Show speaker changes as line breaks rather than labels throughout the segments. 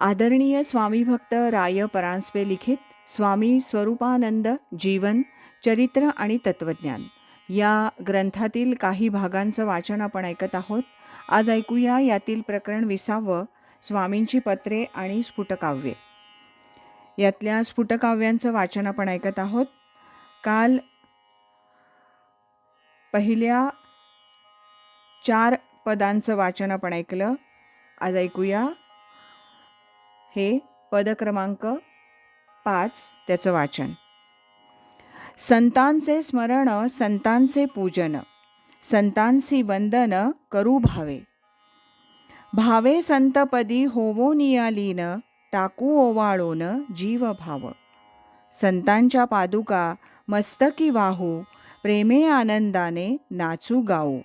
आदरणीय स्वामी भक्त राय परांजपे लिखित स्वामी स्वरूपानंद जीवन चरित्र आणि तत्वज्ञान. या ग्रंथातील काही भागांचं वाचन आपण ऐकत आहोत. आज ऐकूया यातील प्रकरण विसावं स्वामींची पत्रे आणि स्फुटकाव्ये. यातल्या स्फुटकाव्यांचं वाचन आपण ऐकत आहोत. काल पहिल्या चार पदांचं वाचन आपण ऐकलं. आज ऐकूया हे पद क्रमांक पाच त्याचं वाचन. संतांचे स्मरण संतांचे पूजन संतांसी वंदन करू भावे. भावे संतपदी होवो नियालीन टाकू ओवाळून जीव भाव. संतांच्या पादुका मस्तकी वाहू प्रेमे आनंदाने नाचू गाऊ.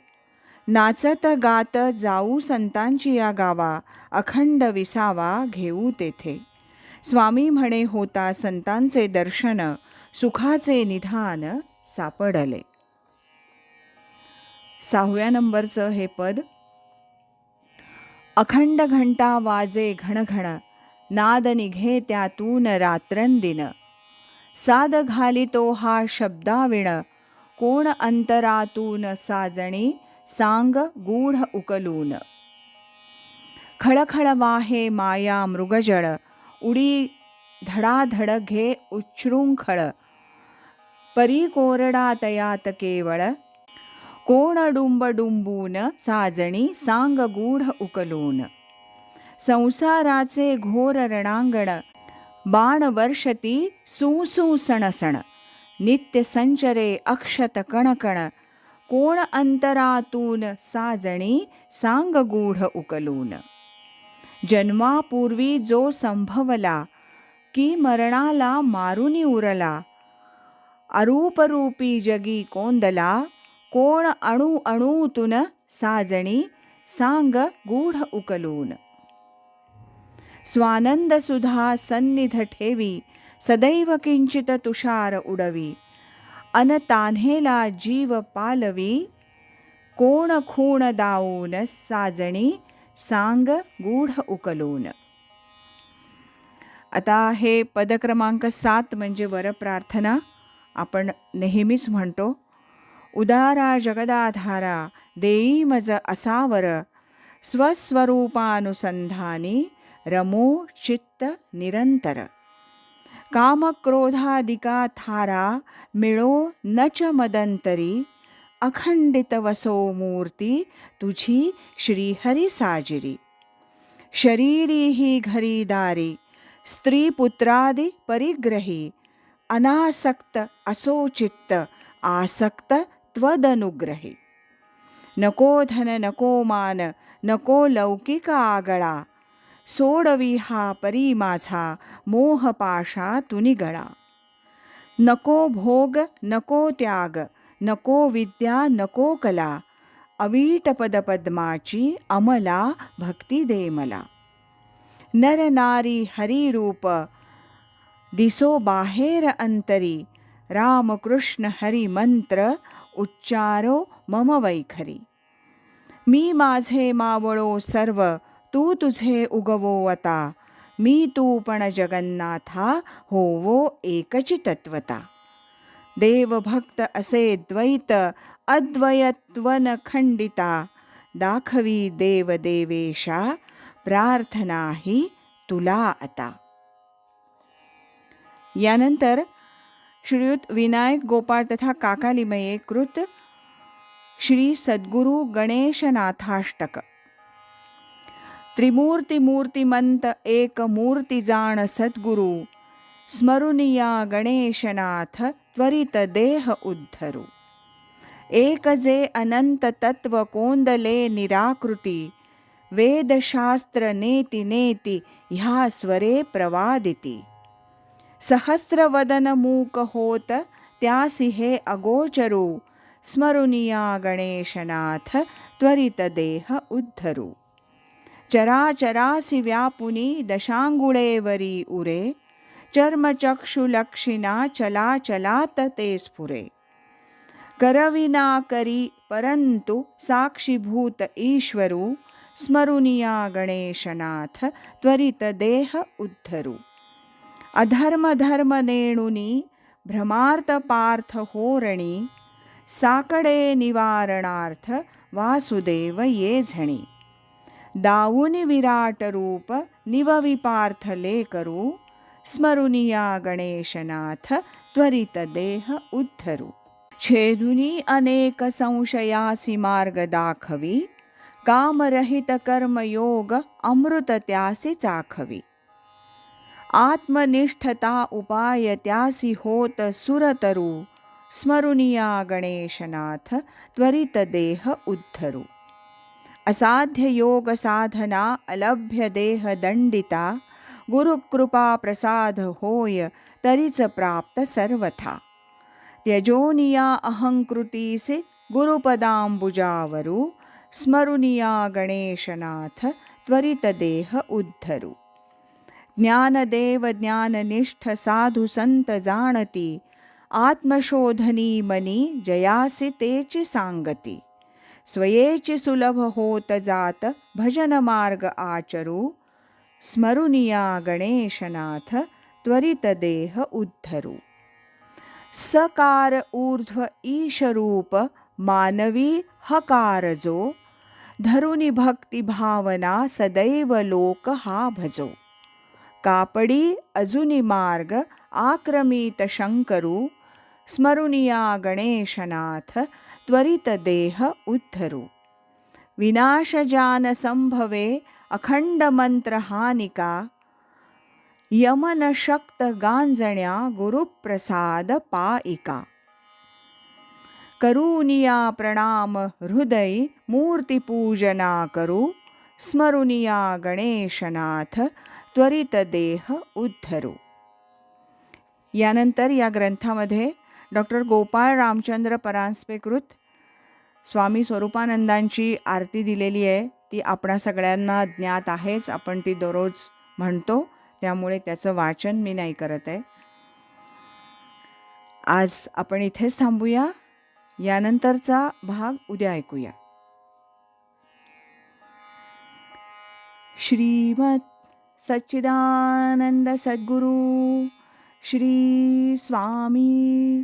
नाचत गात जाऊ संतांची या गावा अखंड विसावा घेऊ तेथे. स्वामी म्हणे होता संतांचे दर्शन सुखाचे निधान सापडले. सहाव्या नंबरचं हे पद अखंड घंटा वाजे घणघण नाद निघे त्यातून रात्रंदिन. साद घालितो हा शब्दाविण कोण अंतरातून साजणी सांग गूढ उकलून खळखळ वाहे माया मृगजळ उडी धडाधड घे उच्छृंखळ परी कोरडा तयात केवळ कोण डुंब डुंबून साजणी सांग गूढ उकलून संसाराचे घोर रणांगण बाण वर्षती सुसू सणसण नित्य संचरे अक्षत कणकण कोण अंतरातून साजणी सांग गूढ उकलून. जन्मापूर्वी जो संभवला की मरणाला मारुनी उरला. अरूपरूपी जगी कोंदला कोण अणू अणूतून साजणी सांग गूढ उकलून. स्वानंद सुधा सन्निध ठेवी सदैव किंचित तुषार उडवी. अन तान्हेला जीव पालवी कोण खूण दाऊन साजणी सांग गूढ उकलून. आता हे पदक्रमांक सात म्हणजे वरप्रार्थना आपण नेहमीच म्हणतो उदारा जगदाधारा देई मज असावर स्वस्वरूपानुसंधानी रमो चित्त निरंतर. कामक्रोधादिका थारा मिळो न च मदंतरी अखंडित वसो मूर्ती तुझी श्रीहरी साजिरी शरीरी ही घरीदारी स्त्री पुत्रादि परिग्रही अनासक्त असोचित्त आसक्त त्वदनुग्रही नको धन नको मान नको लौकिक आगळा सोडवी हा परी माझा मोहपाशा तुनिगळा नको भोग नको त्याग नको विद्या नको कला अवीट पदपद्माची अमला भक्ती दे मला. नर नारी हरिरूप दिसो बाहेर अंतरी रामकृष्ण हरी मंत्र उच्चारो मम वैखरी. मी माझे मावळो सर्व तू तुझे उगवो आता. मी तू पण जगन्नाथा होवो एकची तत्वता देवभक्त असे द्वैत अद्वयत्वन खंडिता दाखवी देवदेवेशा प्रार्थना ही तुला आता. यानंतर श्रीयुत विनायक गोपाळ तथा काकालिमये कृत श्री सद्गुरु गणेशनाथाष्टक. त्रिमूर्ती मूर्तिमंत एक मूर्ती जाण सद्गुरु। स्मरुनिया गणेशनाथ त्वरित देह उद्धरू। एक जे अनंत तत्व कोंदले निराकृती। वेदशास्त्र नेति नेति ह्या स्वरे प्रवादिती। सहस्रवदन मूक होत त्यासी हे अगोचरू। स्मरुनिया गणेशनाथ त्वरित देह उद्धरू। चराचरासि व्यापुनी दशाङ्गुळेवरी उरे चर्मचक्षुलक्षिणा चलाचलात ते स्फुरे। करविना करी परंतु साक्षीभूत ईश्वरू स्मरुनिया गणेशनाथ त्वरित देह उद्धरू। अधर्म धर्म नेणुनी भ्रमार्थ पार्थ होरणी साकडे निवारणार्थ वासुदेव ये झणी। दाऊनी विराट रूप निवविपार्थ लेकरू स्मरुनिया गणेशनाथ त्वरित देह उद्धरू छेदुनी अनेक संशयासी मार्ग दाखवी कामरहित कर्मयोग अमृत त्यासी चाखवी आत्मनिष्ठता उपाय त्यासी होत सुरतरू स्मरुनिया गणेशनाथ त्वरित देह उद्धरू असाध्य योग साधना अलभ्य देह दंडिता गुरुकृपा प्रसाद होय तरीच प्राप्त सर्वथा। त्यजोनिया अहंकृतीसे गुरुपदाम्बुजावरु स्मरुनिया गणेशनाथ त्वरित देह ज्ञानदेव ज्ञाननिष्ठ साधु संत जाणती आत्मशोधनी मनी जयासी तेची सांगती। स्वयेची सुलभ होत जात भजन मार्ग आचरू. स्मरुनिया गणेशनाथ त्वरित देह उद्धरू. सकार ऊर्ध्व ईशरूप मानवी हकार जो. धरुनी भक्ती भावना सदैव लोक हा भजो. कापडी अजुनी मार्ग आक्रमित शंकरू. स्मरुनिया गणेशनाथ त्वरितदेह उद्धरु। उद्धरू अखण्डमन्त्रहानिका संभवे गुरुप्रसादपायिका। मंत्र करुनिया प्रणाम हृदय मूर्तिपूजना करू स्मरुनिया गणेशनाथ त्वरितदेह उद्धरू। यानंतर या ग्रंथामध्ये डॉक्टर गोपाळ रामचंद्र परांजपेकृत स्वामी स्वरूपानंदांची आरती दिलेली आहे. ती आपणा सगळ्यांना ज्ञात आहेच. आपण ती दररोज म्हणतो. त्यामुळे त्याचं वाचन मी नाही करत आहे. आज आपण इथेच थांबूया. यानंतरचा भाग उद्या ऐकूया. श्रीमत सच्चिदानंद सद्गुरु श्री स्वामी